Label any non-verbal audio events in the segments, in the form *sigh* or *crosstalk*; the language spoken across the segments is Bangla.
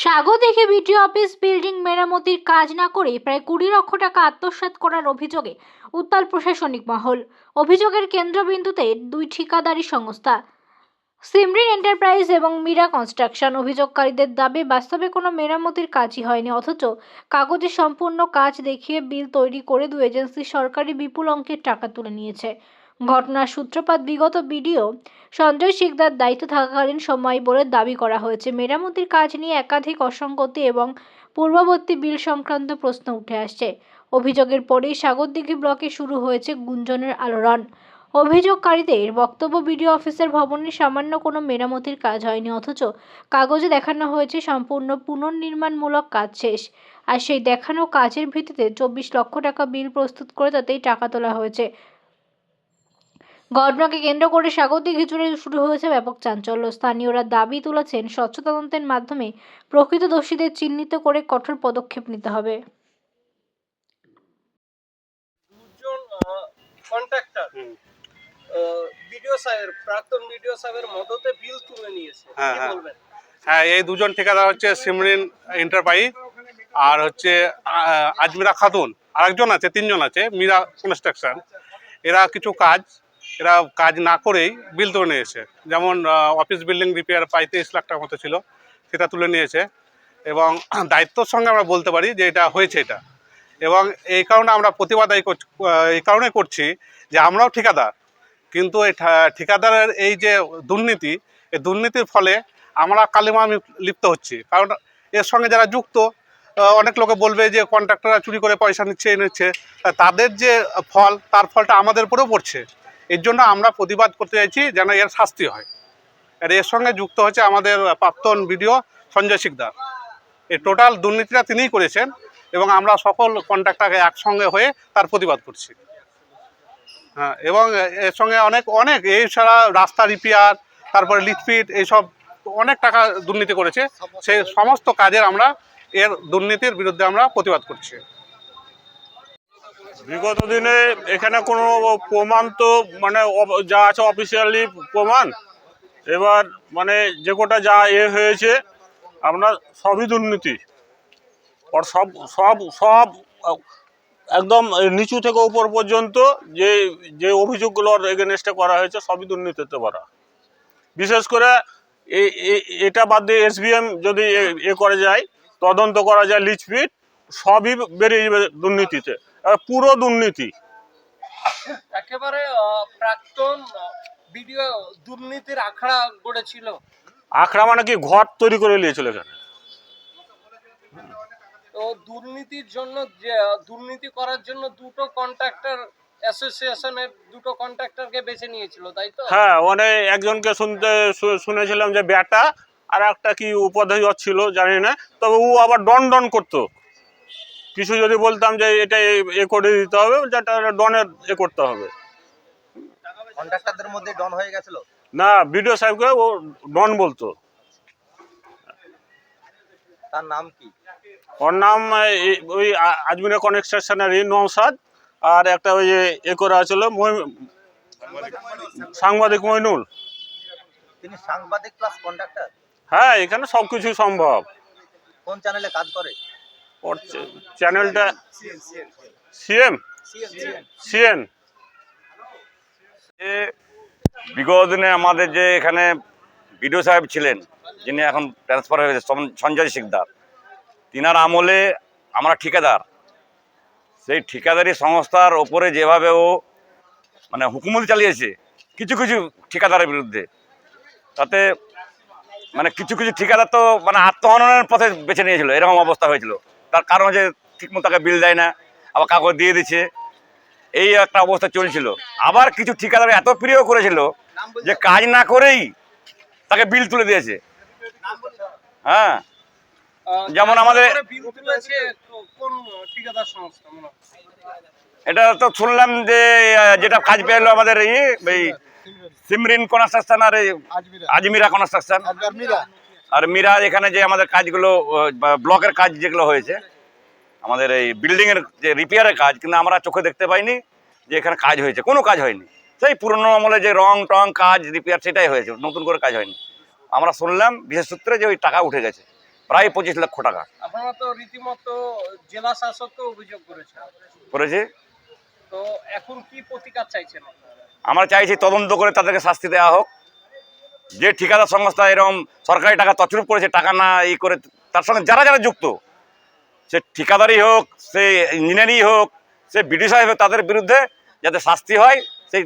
স্বাগতিকে বিডিও অফিস বিল্ডিং মেরামতির কাজ না করে প্রায় কুড়ি লক্ষ টাকা আত্মসাৎ করার অভিযোগে উত্তাল প্রশাসনিক মহল। অভিযোগের কেন্দ্রবিন্দুতে দুই ঠিকাদারি সংস্থা, সিমরিন এন্টারপ্রাইজ এবং মীরা কনস্ট্রাকশন অভিযোগকারীদের দাবি, বাস্তবে কোনো মেরামতির কাজই হয়নি, অথচ কাগজে সম্পূর্ণ কাজ দেখিয়ে বিল তৈরি করে দু এজেন্সি সরকারি বিপুল অঙ্কের টাকা তুলে নিয়েছে। ঘটনার সূত্রপাত বিগত বিডিও সঞ্জয় শিকদার দায়িত্ব থাকাকালীন সময় বলে দাবি করা হয়েছে। মেরামতির কাজ নিয়ে একাধিক অসঙ্গতি এবং পূর্ববর্তী বিল সংক্রান্ত প্রশ্ন উঠে আসছে। অভিযোগের পরেই সাগরদিঘি ব্লকে শুরু হয়েছে গুঞ্জনের আলোড়ন। অভিযোগকারীদের বক্তব্য বিডিও অফিসের ভবনে সামান্য কোনো মেরামতির কাজ হয়নি, অথচ কাগজে দেখানো হয়েছে সম্পূর্ণ পুনর্নির্মাণমূলক কাজ শেষ। আর সেই দেখানো কাজের ভিত্তিতে চব্বিশ লক্ষ টাকা বিল প্রস্তুত করে তাতেই টাকা তোলা হয়েছে। ঘটনাকে কেন্দ্র করে স্বাগতিক জুড়ে শুরু হয়েছে ব্যাপক চাঞ্চল্য। স্থানীয়রা দাবি তুলেছেন স্বচ্ছ তদন্তের মাধ্যমে প্রকৃত দোষীদের চিহ্নিত করে কঠোর পদক্ষেপ নিতে হবে। কন্ট্রাক্টর ভিডিও সাহেবের প্রাক্তন ভিডিও সাহেবের মদতে বিল তুলে নিয়েছে। হ্যাঁ, কি হ্যাঁ। বলবেন? হ্যাঁ এই দুজন ঠিকাদার হচ্ছে সিমরিন এন্টারপ্রাইজ আর হচ্ছে আজমিরা খাতুন। আরেকজন আছে তিনজন আছে মীরা কনস্ট্রাকশন। এরা কিছু কাজ এরা কাজ না করেই বিল তুলে নিয়েছে। যেমন অফিস বিল্ডিং রিপেয়ার প্রায় তেইশ লাখ টাকার মতো ছিল, সেটা তুলে নিয়েছে। এবং *clears throat* দায়িত্বর সঙ্গে আমরা বলতে পারি যে এটা হয়েছে এটা। এবং এই কারণে আমরা প্রতিবাদ এই এই কারণে করছি যে আমরাও ঠিকাদার। কিন্তু এই ঠিকাদারের এই যে দুর্নীতি, এই দুর্নীতির ফলে আমরা কালিমা লিপ্ত হচ্ছি। কারণ এর সঙ্গে যারা যুক্ত অনেক লোকে বলবে যে কন্ট্রাক্টররা চুরি করে পয়সা নিচ্ছে এই নিচ্ছে তাদের যে ফল, তার ফলটা আমাদের উপরেও পড়ছে। এর জন্য আমরা প্রতিবাদ করতে চাইছি যেন এর শাস্তি হয়। আর এর সঙ্গে যুক্ত হচ্ছে আমাদের প্রাক্তন বিডিও সঞ্জয় শিকদার। এই টোটাল দুর্নীতিটা তিনিই করেছেন এবং আমরা সকল কন্ট্রাক্টরকে একসঙ্গে হয়ে তার প্রতিবাদ করছি। হ্যাঁ এবং এর সঙ্গে অনেক অনেক, এই ছাড়া রাস্তা রিপেয়ার, তারপরে লিটফিট এইসব অনেক টাকা দুর্নীতি করেছে। সেই সমস্ত কাজের আমরা এর দুর্নীতির বিরুদ্ধে আমরা প্রতিবাদ করছি। বিগত দিনে এখানে কোনো প্রমাণ তো মানে যা আছে অফিসিয়ালি প্রমাণ। এবার মানে যে কোটা যা এ হয়েছে আপনার সবই দুর্নীতি। আর সব সব সব একদম নিচু থেকে উপর পর্যন্ত যে যে অভিযোগগুলোর এগেনস্টে করা হয়েছে, সবই দুর্নীতিতে করা বিশেষ করে এটা বাদ দিয়ে এসবিএম যদি এ- করা যায়, তদন্ত করা যায় লিচপিট, সবই বেরিয়ে যাবে দুর্নীতিতে। পুরো দুর্নীতি। একেবারে প্রাক্তন ভিডিও দুর্নীতির আখড়া গড়েছিল। আখড়া মানে কি? ঘর তৈরি করে নিয়েছিল এখানে। তো দুর্নীতির জন্য যে দুর্নীতি করার জন্য দুটো কন্ট্রাক্টর অ্যাসোসিয়েশনের দুটো কন্ট্রাক্টরকে বেছে নিয়েছিল তাই তো? হ্যাঁ মানে একজনকে শুনতে শুনেছিলাম যে ব্যাটা আর একটা কি উপাধ্যায় ছিল জানি না। তবে ও আবার ডন ডন করতো। কিছু যদি বলতাম যে এটা এ- করে দিতে হবে যেটা ডনের এ করতে হবে। কন্ট্রাক্টরদের মধ্যে ডন হয়ে গেছিল? না বিডিও সাহেবকে ও ডন বলতো। তার নাম কি? ওর নাম এই- ওই আজমিরা কনস্ট্রাকশনের নৌসাদ আর একটা ওই এ করা ছিল সাংবাদিক মইনুল। তিনি সাংবাদিক প্লাস কন্ট্রাক্টর হ্যাঁ এখানে সব কিছু সম্ভব। কোন চ্যানেলে কাজ করে? ওর চ্যা- চ্যানেলটা সিএম সিএন যে বিগত দিনে আমাদের যে এখানে বিডিও সাহেব ছিলেন, যিনি এখন ট্রান্সফার হয়েছে সঞ্জয় শিকদার, তিনার আমলে আমরা ঠিকাদার। সেই ঠিকাদারি সংস্থার ওপরে যেভাবে ও মানে হুকুমতি চালিয়েছে, কিছু কিছু ঠিকাদারের বিরুদ্ধে, তাতে মানে কিছু কিছু ঠিকাদার তো মানে আত্মহননের পথে বেছে নিয়েছিল, এরকম অবস্থা হয়েছিল। তার কারণ হচ্ছে ঠিকমতো তাকে বিল দেয় না আবার কাগজ দিয়ে দিচ্ছে। এই একটা অবস্থা চলছিল। আবার কিছু ঠিকাদার এত প্রিয় করেছিল যে কাজ না করেই তাকে বিল তুলে দিয়েছে। হ্যাঁ। যেমন আমাদের-? এটা তো শুনলাম যে যেটা কাজ পেল আমাদের এই এই সিমরিন। কনস্ট্রাকশন আর এই আজমিরা। কনস্ট্রাকশন। আর মিরা এখানে যে আমাদের কাজগুলো ব্লকের কাজ যেগুলো হয়েছে আমাদের এই বিল্ডিং এর যে রিপেয়ারের কাজ কিন্তু আমরা চোখে দেখতে পাইনি যে এখানে কাজ হয়েছে। কোনো কাজ হয়নি। সেই পুরনো আমলে যে রং টং কাজ রিপেয়ার সেটাই হয়েছে। নতুন করে কাজ হয়নি। আমরা শুনলাম বিশেষ সূত্রে যে ওই টাকা উঠে গেছে। প্রায় পঁচিশ লক্ষ টাকা। আপনারা তো রীতিমতো জেলা শাসককে অভিযোগ করেছেন। করেছে? তো এখন কি প্রতিকার চাইছেন আমরা চাইছি তদন্ত করে তাদেরকে শাস্তি দেওয়া হোক। যে ঠিকাদার সংস্থা এরকম সরকারি টাকা তছরুপ করেছে টাকা না ই করে তার সঙ্গে যারা যারা যুক্ত সে ঠিকাদারই হোক সে ইঞ্জিনিয়ারিং হোক সে বিডিও সাহেব তাদের বিরুদ্ধে যাতে শাস্তি হয় সেই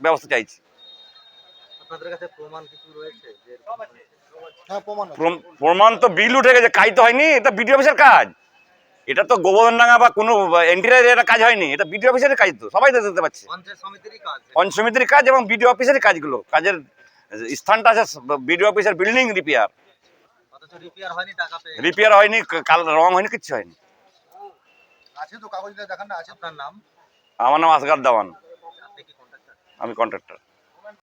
ব্যবস্থা চাইছি। প্রমাণ কিছু রয়েছে? যে প্রম- তো বিল উঠে গেছে কাজ তো হয়নি এটা বিডিও অফিসের কাজ। এটা তো গোবর্ধনডাঙ্গা বা কোনো এন্টিরিয়ার এটা কাজ হয়নি এটা বিডিও অফিসের কাজ তো সবাই তো দেখতে পাচ্ছে। পঞ্চায়েত সমিতির কাজ এবং বিডিও অফিসের কাজগুলো কাজের স্থানটা আছে বিডিও অফিসের বিল্ডিং রিপেয়ার রিপেয়ার হয়নি কাল রং হয়নি কিচ্ছু হয়নি। আছে তো কাগজটা দেখান না আছে আপনার নাম? আমার নাম আসগার দেওয়ান। আপনি কি কন্ট্রাক্টর আমি কন্ট্রাক্টর